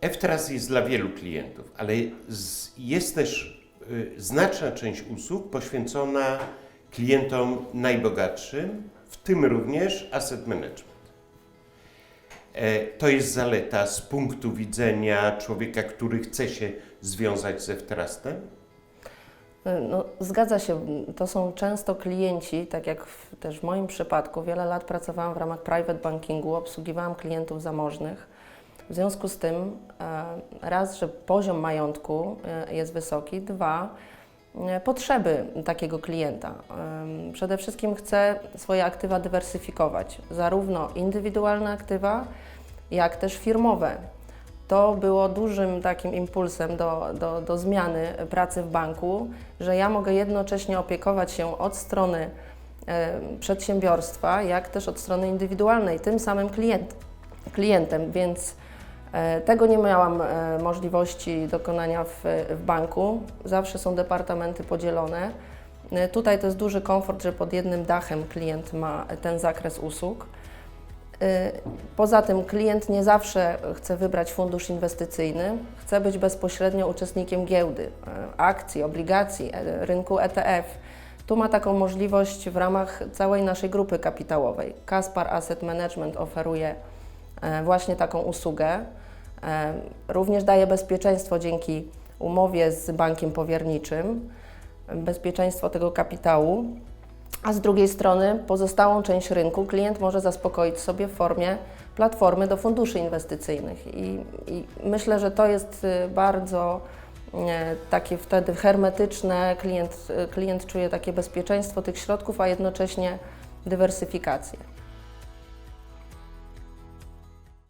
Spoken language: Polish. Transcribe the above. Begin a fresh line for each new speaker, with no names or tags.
F-Trust jest dla wielu klientów, ale jest też y, znaczna część usług poświęcona klientom najbogatszym, w tym również asset management. E, To jest zaleta z punktu widzenia człowieka, który chce się związać z F-Trustem.
No, zgadza się. To są często klienci, tak jak w, też w moim przypadku. Wiele lat pracowałam w ramach private bankingu, obsługiwałam klientów zamożnych. W związku z tym, e, raz, że poziom majątku e, jest wysoki, dwa, e, potrzeby takiego klienta. Przede wszystkim chcę swoje aktywa dywersyfikować, zarówno indywidualne aktywa, jak też firmowe. To było dużym takim impulsem do, do, do zmiany pracy w banku, że ja mogę jednocześnie opiekować się od strony przedsiębiorstwa, jak też od strony indywidualnej, tym samym klient, klientem, więc tego nie miałam e, możliwości dokonania w, w banku. Zawsze są departamenty podzielone. E, Tutaj to jest duży komfort, że pod jednym dachem klient ma ten zakres usług. Poza tym klient nie zawsze chce wybrać fundusz inwestycyjny, chce być bezpośrednio uczestnikiem giełdy, akcji, obligacji, e, rynku ETF. Tu ma taką możliwość w ramach całej naszej grupy kapitałowej. Kaspar Asset Management oferuje e, właśnie taką usługę. E, Również daje bezpieczeństwo dzięki umowie z bankiem powierniczym, bezpieczeństwo tego kapitału. A z drugiej strony pozostałą część rynku klient może zaspokoić sobie w formie platformy do funduszy inwestycyjnych. I, i myślę, że to jest y, bardzo e, takie wtedy hermetyczne, klient, y, klient czuje takie bezpieczeństwo tych środków, a jednocześnie dywersyfikację.